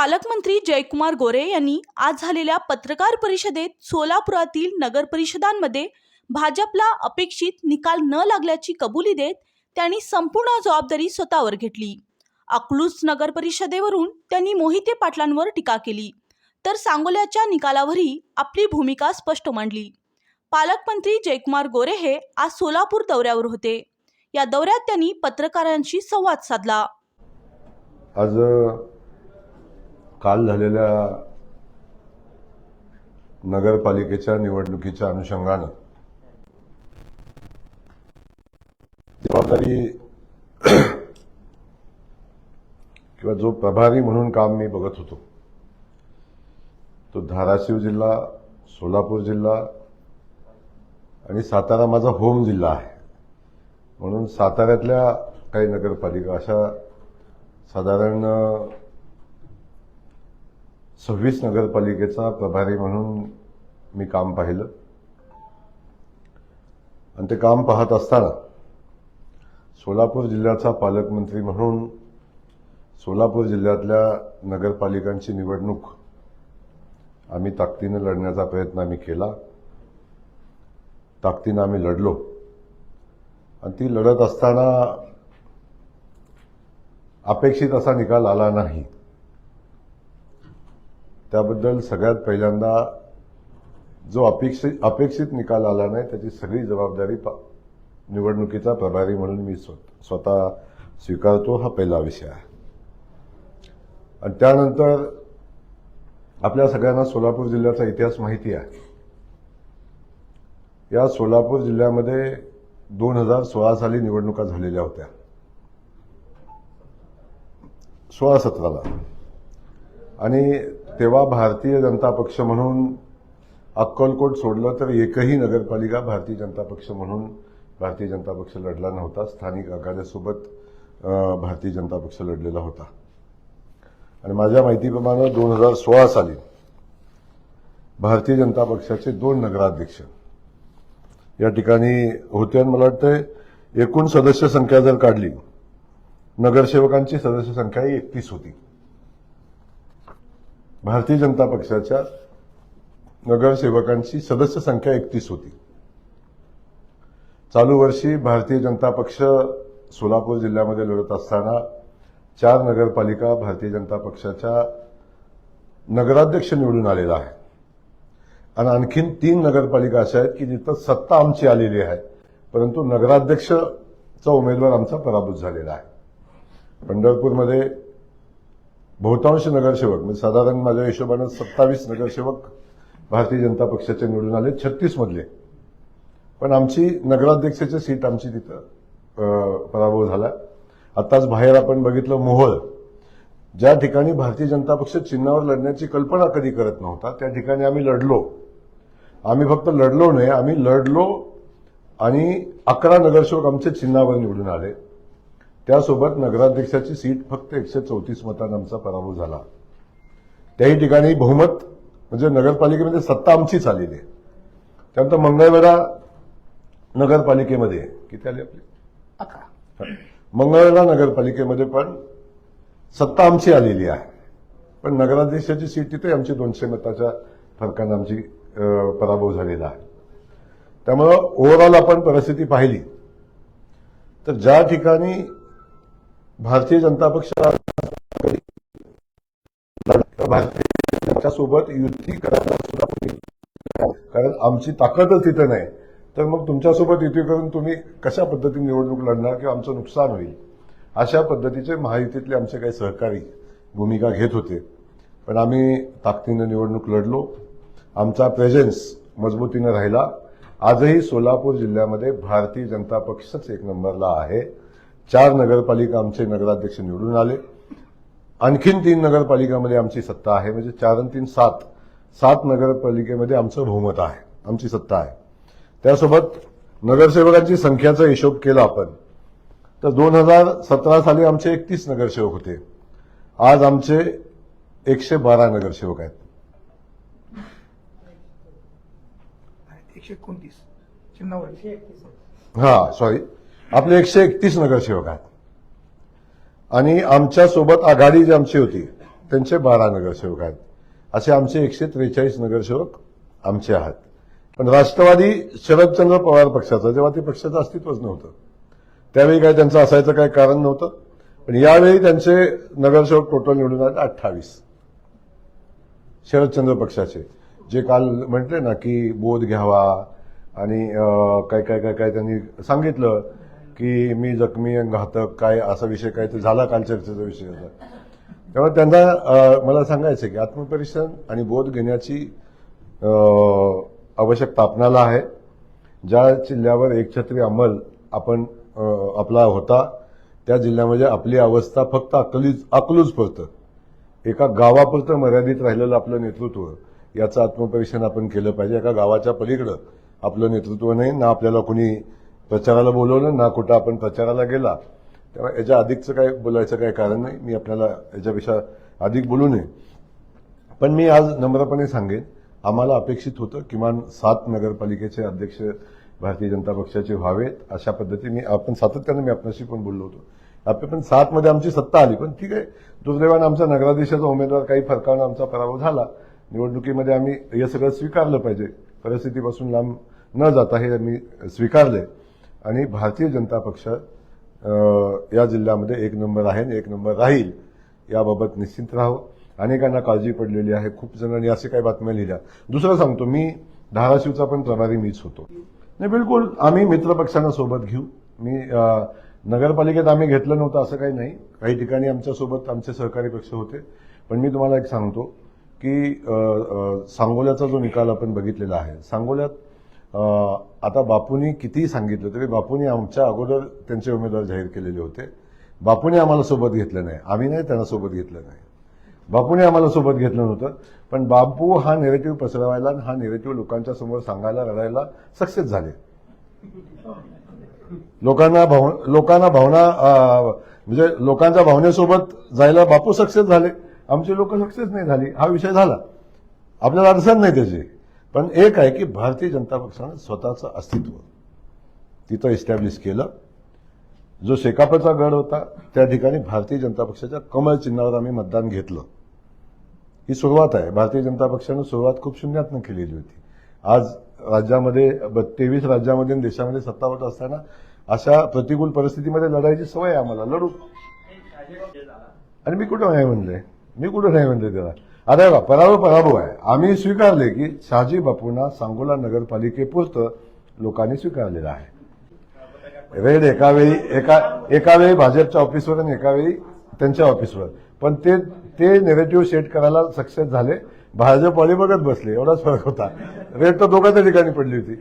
पालकमंत्री जयकुमार गोरे यांनी आज झालेल्या पत्रकार परिषदेत सोलापुरातील नगर परिषदांमध्ये भाजपला अपेक्षित निकाल न लागल्याची कबुली देत त्यांनी संपूर्ण जबाबदारी स्वतःवर घेतली. अकलूज नगर परिषदेवरून त्यांनी मोहिते पाटलांवर टीका केली. तर सांगोल्याच्या निकालावरही आपली भूमिका स्पष्ट मांडली. पालकमंत्री जयकुमार गोरे हे आज सोलापूर दौऱ्यावर होते. या दौऱ्यात त्यांनी पत्रकारांशी संवाद साधला. आज काल झालेल्या नगरपालिकेच्या निवडणुकीच्या अनुषंगानं जबाबदारी किंवा जो प्रभारी म्हणून काम मी बघत होतो तो धाराशिव जिल्हा सोलापूर जिल्हा आणि सातारा माझा होम जिल्हा आहे. म्हणून साताऱ्यातल्या काही नगरपालिका अशा साधारण सव्वीस नगरपालिकेचा प्रभारी म्हणून मी काम पाहिलं. आणि ते काम पाहत असताना सोलापूर जिल्ह्याचा पालकमंत्री म्हणून सोलापूर जिल्ह्यातल्या नगरपालिकांची निवडणूक आम्ही ताकदीनं लढण्याचा प्रयत्न आम्ही केला. ताकदीनं आम्ही लढलो. आणि ती लढत असताना अपेक्षित असा निकाल आला नाही. त्याबद्दल सगळ्यात पहिल्यांदा जो अपेक्षित अपेक्षित निकाल आला नाही त्याची सगळी जबाबदारी निवडणुकीचा प्रभारी म्हणून मी स्व- स्वतः स्वीकारतो हा पहिला विषय आहे. आणि त्यानंतर आपल्या सगळ्यांना सोलापूर जिल्ह्याचा इतिहास माहिती आहे. या सोलापूर जिल्ह्यामध्ये दोन हजार सोळा साली निवडणुका झालेल्या होत्या. सोळा सतराला. आणि तेव्हा भारतीय जनता पक्ष म्हणून अक्कलकोट सोडलं तर एकही नगरपालिका भारतीय जनता पक्ष म्हणून भारतीय जनता पक्ष लढला नव्हता. स्थानिक आघाड्यासोबत भारतीय जनता पक्ष लढलेला होता. आणि माझ्या माहितीप्रमाणे दोन हजार सोळा साली भारतीय जनता पक्षाचे दोन नगराध्यक्ष या ठिकाणी होते आणि मला वाटतं एकूण सदस्य संख्या जर काढली नगरसेवकांची सदस्य संख्या ही एकतीस होती. भारतीय जनता पक्षाच्या नगरसेवकांची सदस्य संख्या एकतीस होती. चालू वर्षी भारतीय जनता पक्ष सोलापूर जिल्ह्यामध्ये लढत असताना चार नगरपालिका भारतीय जनता पक्षाच्या नगराध्यक्ष निवडून आलेला आहे. आणि आणखीन तीन नगरपालिका अशा आहेत की जिथं सत्ता आमची आलेली आहे परंतु नगराध्यक्षचा उमेदवार आमचा पराभूत झालेला आहे. पंढरपूरमध्ये बहुतांश नगरसेवक म्हणजे साधारण माझ्या हिशोबानं सत्तावीस नगरसेवक भारतीय जनता पक्षाचे निवडून आले छत्तीस मधले पण आमची नगराध्यक्षाची सीट आमची तिथं पराभव झाला. आताच बाहेर आपण बघितलं मोहोळ. ज्या ठिकाणी भारतीय जनता पक्ष चिन्हावर लढण्याची कल्पना कधी करत नव्हता त्या ठिकाणी आम्ही लढलो. आम्ही फक्त लढलो नाही आम्ही लढलो आणि अकरा नगरसेवक आमचे चिन्हावर निवडून आले. त्यासोबत नगराध्यक्षाची सीट फक्त एकशे चौतीस मतांना आमचा पराभव झाला. त्याही ठिकाणी बहुमत म्हणजे नगरपालिकेमध्ये सत्ता आमचीच आलेली आहे. त्यानंतर मंगळवेढा नगरपालिकेमध्ये किती आली आपली? मंगळवेढा नगरपालिकेमध्ये पण सत्ता आमची आलेली आहे. पण नगराध्यक्षाची सीट तिथे आमची दोनशे मताच्या फरकानं आमची पराभव झालेला आहे. त्यामुळं ओव्हरऑल आपण परिस्थिती पाहिली. तर ज्या ठिकाणी भारतीय जनता पक्ष भारतीय पक्षासोबत युती करायला सुद्धा कारण आमची ताकदच तिथे नाही. तर मग तुमच्यासोबत युती करून तुम्ही कशा पद्धतीने निवडणूक लढणार किंवा आमचं नुकसान होईल? अशा पद्धतीचे महायुतीतले आमचे काही सहकारी भूमिका घेत होते. पण आम्ही ताकदीनं निवडणूक लढलो. आमचा प्रेझेन्स मजबूतीनं राहिला. आजही सोलापूर जिल्ह्यामध्ये भारतीय जनता पक्षच एक नंबरला आहे. चार नगरपालिका आमचे नगराध्यक्ष निवडून आले. आणखीन तीन नगरपालिकामध्ये आमची सत्ता आहे. म्हणजे चार आणि तीन सात. सात नगरपालिकेमध्ये आमचं बहुमत आहे. आमची सत्ता आहे. त्यासोबत नगरसेवकांची संख्याचा हिशोब केला आपण. तर दोन हजार सतरा साली आमचे एकतीस नगरसेवक होते. आज आमचे एकशे बारा नगरसेवक आहेत. एकशे एकोणतीस. हा सॉरी आपले एकशे एकतीस नगरसेवक आहेत. आणि आमच्यासोबत आघाडी जी आमची होती त्यांचे बारा नगरसेवक आहेत. असे आमचे एकशे त्रेचाळीस नगरसेवक आमचे आहेत. पण राष्ट्रवादी शरदचंद्र पवार पक्षाचा जेव्हा ते पक्षाचं अस्तित्वच नव्हतं. त्यावेळी काय त्यांचं असायचं काही कारण नव्हतं. पण यावेळी त्यांचे नगरसेवक टोटल निवडून आले अठ्ठावीस. शरदचंद्र पक्षाचे. जे काल म्हटले ना की बोध घ्यावा आणि काय काय काय काय त्यांनी सांगितलं. की मी जखमी घातक काय असा विषय काय तर झाला काल चर्चेचा विषय होता त्यामुळे त्यांना मला सांगायचं आहे की आत्मपरीक्षण आणि बोध घेण्याची आवश्यकता आपणाला आहे. ज्या जिल्ह्यावर एकछत्री अंमल आपण आपला होता त्या जिल्ह्यामध्ये आपली अवस्था फक्त अकलीच अकलूज पडतं. एका गावापुरतं मर्यादित राहिलेलं आपलं नेतृत्व याचं आत्मपरीक्षण आपण केलं पाहिजे. एका गावाच्या पलीकडं आपलं नेतृत्व नाही ना आपल्याला कुणी प्रचाराला बोलवलं ना कुठं आपण प्रचाराला गेला. तेव्हा याच्या अधिकचं काय बोलायचं काही कारण नाही. मी आपल्याला याच्यापेक्षा अधिक बोलू नये. पण मी आज नम्रपणे सांगेन आम्हाला अपेक्षित होतं किमान सात नगरपालिकेचे अध्यक्ष भारतीय जनता पक्षाचे व्हावेत. अशा पद्धतीने आपण सातत्यानं मी आपल्याशी पण बोललो होतो. आपले पण सातमध्ये आमची सत्ता आली पण ठीक आहे. दुर्दैवानं आमचा नगराधीशाचा उमेदवार काही फरकावून आमचा पराभव झाला. निवडणुकीमध्ये आम्ही हे सगळं स्वीकारलं पाहिजे. परिस्थितीपासून लांब न जाता हे मी स्वीकारले. आणि भारतीय जनता पक्ष या जिल्ह्यामध्ये एक नंबर आहे आणि एक नंबर राहील याबाबत निश्चिंत राहावं. अनेकांना काळजी पडलेली आहे. खूप जणांनी असे काही बातम्या लिहिल्या. दुसरं सांगतो मी धाराशिवचा पण प्रभारी मीच होतो. नाही बिलकुल आम्ही मित्रपक्षांना सोबत घेऊ. मी नगरपालिकेत आम्ही घेतलं नव्हतं असं काही नाही. काही ठिकाणी आमच्यासोबत आमचे सहकारी पक्ष होते. पण मी तुम्हाला एक सांगतो की सांगोल्याचा जो निकाल आपण बघितलेला आहे सांगोल्यात आता बापूंनी कितीही सांगितलं तरी बापूंनी आमच्या अगोदर त्यांचे उमेदवार जाहीर केलेले होते. बापूने आम्हाला सोबत घेतलं नाही. आम्ही नाही त्यांना सोबत घेतलं नाही. बापूने आम्हाला सोबत घेतलं नव्हतं. पण बापू हा नेरेटिव्ह पसरवायला आणि हा नेरेटिव्ह लोकांच्या समोर सांगायला रडायला सक्सेस झाले. लोकांना भाव लोकांना भावना म्हणजे लोकांच्या भावनेसोबत जायला बापू सक्सेस झाले. आमचे लोक सक्सेस नाही झाली. हा विषय झाला. आपल्याला अडचण नाही त्याची. पण एक आहे की भारतीय जनता पक्षानं स्वतःचं अस्तित्व तिथं इस्टॅब्लिश केलं. जो शेकापचा गड होता त्या ठिकाणी भारतीय जनता पक्षाच्या कमळ चिन्हावर आम्ही मतदान घेतलं. ही सुरुवात आहे. भारतीय जनता पक्षानं सुरुवात खूप शून्यातनं केलेली होती. आज राज्यामध्ये तेवीस राज्यामध्ये आणि देशामध्ये सत्तावट असताना अशा प्रतिकूल परिस्थितीमध्ये लढायची सवय आम्हाला. लढू. आणि मी कुठं नाही म्हणले? मी कुठं नाही म्हणले त्याला? अरे बा पराभव पराभव आहे आम्ही स्वीकारले की शहाजी बापूंना सांगोला नगरपालिकेपुरतं लोकांनी स्वीकारलेलं आहे रेड एका वेळी एका एका वेळी भाजपच्या ऑफिसवर आणि एका वेळी त्यांच्या ऑफिसवर पण ते ते नेगेटिव्ह सेट करायला सक्सेस झाले भाजपवाले बघत बसले एवढाच फरक होता रेड तर दोघांच्या ठिकाणी पडली होती